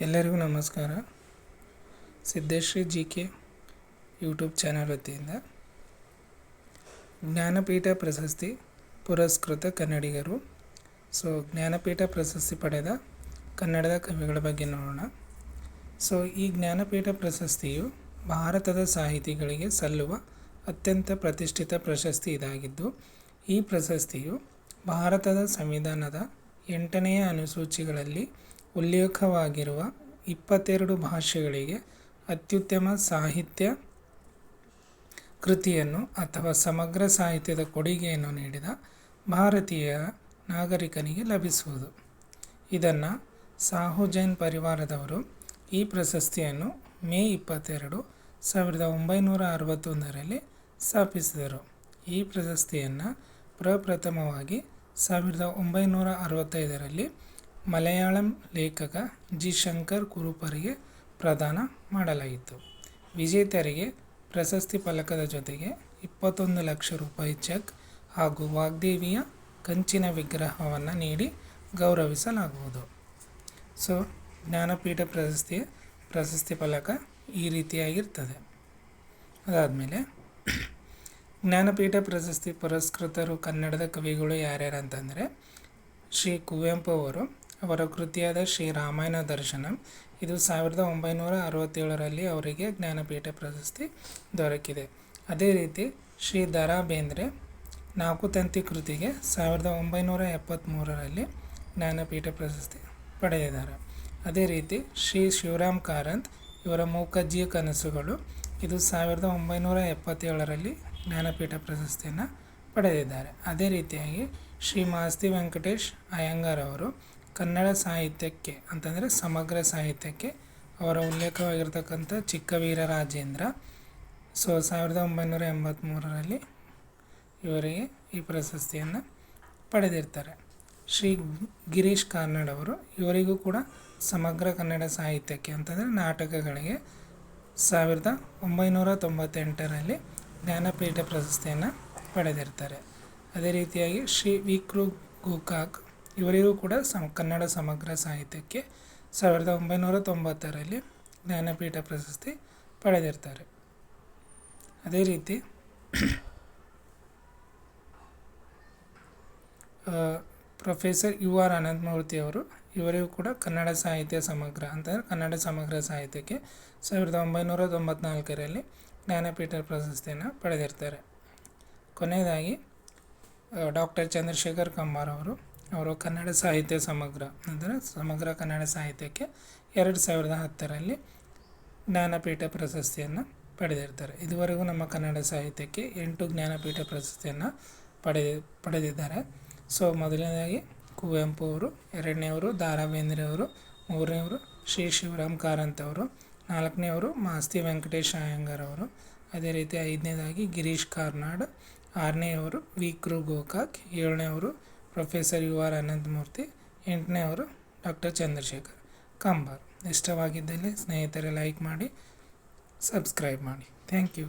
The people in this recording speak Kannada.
ಎಲ್ಲರಿಗೂ ನಮಸ್ಕಾರ. Siddeshri G K YouTube channel ವತಿಯಿಂದ ಜ್ಞಾನಪೀಠ ಪ್ರಶಸ್ತಿ ಪುರಸ್ಕೃತ ಕನ್ನಡಿಗರು. ಸೊ, ಜ್ಞಾನಪೀಠ ಪ್ರಶಸ್ತಿ ಪಡೆದ ಕನ್ನಡದ ಕವಿಗಳ ಬಗ್ಗೆ ನೋಡೋಣ. ಸೊ, ಈ ಜ್ಞಾನಪೀಠ ಪ್ರಶಸ್ತಿಯು ಭಾರತದ ಸಾಹಿತಿಗಳಿಗೆ ಸಲ್ಲುವ ಅತ್ಯಂತ ಪ್ರತಿಷ್ಠಿತ ಪ್ರಶಸ್ತಿ ಇದಾಗಿದ್ದು, ಈ ಪ್ರಶಸ್ತಿಯು ಭಾರತದ ಸಂವಿಧಾನದ ಎಂಟನೆಯ ಅನುಸೂಚಿಗಳಲ್ಲಿ ಉಲ್ಲೇಖವಾಗಿರುವ ಇಪ್ಪತ್ತೆರಡು ಭಾಷೆಗಳಿಗೆ ಅತ್ಯುತ್ತಮ ಸಾಹಿತ್ಯ ಕೃತಿಯನ್ನು ಅಥವಾ ಸಮಗ್ರ ಸಾಹಿತ್ಯದ ಕೊಡುಗೆಯನ್ನು ನೀಡಿದ ಭಾರತೀಯ ನಾಗರಿಕನಿಗೆ ಲಭಿಸುವುದು. ಇದನ್ನು ಸಾಹು ಜೈನ್ ಪರಿವಾರದವರು ಈ ಪ್ರಶಸ್ತಿಯನ್ನು ಮೇ ಇಪ್ಪತ್ತೆರಡು ಸಾವಿರದ ಒಂಬೈನೂರ ಅರವತ್ತೊಂದರಲ್ಲಿ ಸ್ಥಾಪಿಸಿದರು. ಈ ಪ್ರಶಸ್ತಿಯನ್ನು ಪ್ರಪ್ರಥಮವಾಗಿ ಸಾವಿರದ ಒಂಬೈನೂರ ಅರವತ್ತೈದರಲ್ಲಿ ಮಲಯಾಳಂ ಲೇಖಕ ಜಿ ಶಂಕರ್ ಕುರುಪರಿಗೆ ಪ್ರದಾನ ಮಾಡಲಾಯಿತು ವಿಜೇತರಿಗೆ ಪ್ರಶಸ್ತಿ ಫಲಕದ ಜೊತೆಗೆ ಇಪ್ಪತ್ತೊಂದು ಲಕ್ಷ ರೂಪಾಯಿ ಚೆಕ್ ಹಾಗೂ ವಾಗ್ದೇವಿಯ ಕಂಚಿನ ವಿಗ್ರಹವನ್ನು ನೀಡಿ ಗೌರವಿಸಲಾಗುವುದು ಸೊ ಜ್ಞಾನಪೀಠ ಪ್ರಶಸ್ತಿಯ ಪ್ರಶಸ್ತಿ ಫಲಕ ಈ ರೀತಿಯಾಗಿರ್ತದೆ ಅದಾದಮೇಲೆ ಜ್ಞಾನಪೀಠ ಪ್ರಶಸ್ತಿ ಪುರಸ್ಕೃತರು ಕನ್ನಡದ ಕವಿಗಳು ಯಾರ್ಯಾರು ಅಂತಂದರೆ ಶ್ರೀ ಕುವೆಂಪು ಅವರು ಅವರ ಕೃತಿಯಾದ ಶ್ರೀ ರಾಮಾಯಣ ದರ್ಶನ. ಇದು ಸಾವಿರದ ಒಂಬೈನೂರ ಅರವತ್ತೇಳರಲ್ಲಿ ಅವರಿಗೆ ಜ್ಞಾನಪೀಠ ಪ್ರಶಸ್ತಿ ದೊರಕಿದೆ. ಅದೇ ರೀತಿ ಶ್ರೀ ದರಾ ಬೇಂದ್ರೆ ನಾಲ್ಕು ತಂತಿ ಕೃತಿಗೆ ಸಾವಿರದ ಒಂಬೈನೂರ ಎಪ್ಪತ್ತ್ಮೂರರಲ್ಲಿ ಜ್ಞಾನಪೀಠ ಪ್ರಶಸ್ತಿ ಪಡೆದಿದ್ದಾರೆ. ಅದೇ ರೀತಿ ಶ್ರೀ ಶಿವರಾಮ್ ಕಾರಂತ್ ಇವರ ಮೂಕಜ್ಜಿಯ ಕನಸುಗಳು ಇದು ಸಾವಿರದ ಒಂಬೈನೂರ ಎಪ್ಪತ್ತೇಳರಲ್ಲಿ ಜ್ಞಾನಪೀಠ ಪ್ರಶಸ್ತಿಯನ್ನು ಪಡೆದಿದ್ದಾರೆ. ಅದೇ ರೀತಿಯಾಗಿ ಶ್ರೀ ಮಾಸ್ತಿ ವೆಂಕಟೇಶ್ ಅಯ್ಯಂಗಾರ್ ಅವರು ಕನ್ನಡ ಸಾಹಿತ್ಯಕ್ಕೆ ಅಂತಂದರೆ ಸಮಗ್ರ ಸಾಹಿತ್ಯಕ್ಕೆ ಅವರ ಉಲ್ಲೇಖವಾಗಿರ್ತಕ್ಕಂಥ ಚಿಕ್ಕವೀರ ರಾಜೇಂದ್ರ. ಸೊ, ಸಾವಿರದ ಒಂಬೈನೂರ ಎಂಬತ್ತ್ಮೂರರಲ್ಲಿ ಇವರಿಗೆ ಈ ಪ್ರಶಸ್ತಿಯನ್ನು ಪಡೆದಿರ್ತಾರೆ. ಶ್ರೀ ಗಿರೀಶ್ ಕಾರ್ನಾಡ್ ಅವರು ಇವರಿಗೂ ಕೂಡ ಸಮಗ್ರ ಕನ್ನಡ ಸಾಹಿತ್ಯಕ್ಕೆ ಅಂತಂದರೆ ನಾಟಕಗಳಿಗೆ ಸಾವಿರದ ಒಂಬೈನೂರ ತೊಂಬತ್ತೆಂಟರಲ್ಲಿ ಜ್ಞಾನಪೀಠ ಪ್ರಶಸ್ತಿಯನ್ನು ಪಡೆದಿರ್ತಾರೆ. ಅದೇ ರೀತಿಯಾಗಿ ಶ್ರೀ ವಿ. ಗೋಕಾಕ್ ಇವರಿಗೂ ಕೂಡ ಸಮ ಕನ್ನಡ ಸಮಗ್ರ ಸಾಹಿತ್ಯಕ್ಕೆ ಸಾವಿರದ ಒಂಬೈನೂರ ತೊಂಬತ್ತರಲ್ಲಿ ಜ್ಞಾನಪೀಠ ಪ್ರಶಸ್ತಿ ಪಡೆದಿರ್ತಾರೆ. ಅದೇ ರೀತಿ ಪ್ರೊಫೆಸರ್ ಯು ಆರ್ ಅನಂತಮೂರ್ತಿ ಅವರು ಇವರಿಗೂ ಕೂಡ ಕನ್ನಡ ಸಾಹಿತ್ಯ ಸಮಗ್ರ, ಅಂತಂದರೆ ಕನ್ನಡ ಸಮಗ್ರ ಸಾಹಿತ್ಯಕ್ಕೆ ಸಾವಿರದ ಒಂಬೈನೂರ ತೊಂಬತ್ನಾಲ್ಕರಲ್ಲಿ ಜ್ಞಾನಪೀಠ ಪ್ರಶಸ್ತಿಯನ್ನು ಪಡೆದಿರ್ತಾರೆ. ಕೊನೆಯದಾಗಿ ಡಾಕ್ಟರ್ ಚಂದ್ರಶೇಖರ್ ಕಂಬಾರ್ ಅವರು ಅವರು ಕನ್ನಡ ಸಾಹಿತ್ಯ ಸಮಗ್ರ, ಅಂದರೆ ಸಮಗ್ರ ಕನ್ನಡ ಸಾಹಿತ್ಯಕ್ಕೆ ಎರಡು ಸಾವಿರದ ಹತ್ತರಲ್ಲಿ ಜ್ಞಾನಪೀಠ ಪ್ರಶಸ್ತಿಯನ್ನು ಪಡೆದಿರ್ತಾರೆ. ಇದುವರೆಗೂ ನಮ್ಮ ಕನ್ನಡ ಸಾಹಿತ್ಯಕ್ಕೆ ಎಂಟು ಜ್ಞಾನಪೀಠ ಪ್ರಶಸ್ತಿಯನ್ನು ಪಡೆದಿ ಪಡೆದಿದ್ದಾರೆ. ಸೊ, ಮೊದಲನೇದಾಗಿ ಕುವೆಂಪು ಅವರು ಎರಡನೇವರು ದ ರಾ ಬೇಂದ್ರೆ ಅವರು ಮೂರನೇವರು ಶ್ರೀ ಶಿವರಾಮ್ ಕಾರಂತ್ ಅವರು ನಾಲ್ಕನೇವರು ಮಾಸ್ತಿ ವೆಂಕಟೇಶ್ ಅಯ್ಯಂಗಾರ್ ಅವರು, ಅದೇ ರೀತಿ ಐದನೇದಾಗಿ ಗಿರೀಶ್ ಕಾರ್ನಾಡ್, ಆರನೇ ವಿ ಕೃ ಗೋಕಾಕ್ ಏಳನೇವರು ಪ್ರೊಫೆಸರ್ ಯು ಆರ್ ಅನಂತಮೂರ್ತಿ, ಎಂಟನೇ ಅವರು ಡಾಕ್ಟರ್ ಚಂದ್ರಶೇಖರ್. ಕಂಬಾರ್ ಇಷ್ಟವಾಗಿದ್ದಲ್ಲಿ ಸ್ನೇಹಿತರೆ ಲೈಕ್ ಮಾಡಿ ಸಬ್ಸ್ಕ್ರೈಬ್ ಮಾಡಿ. Thank you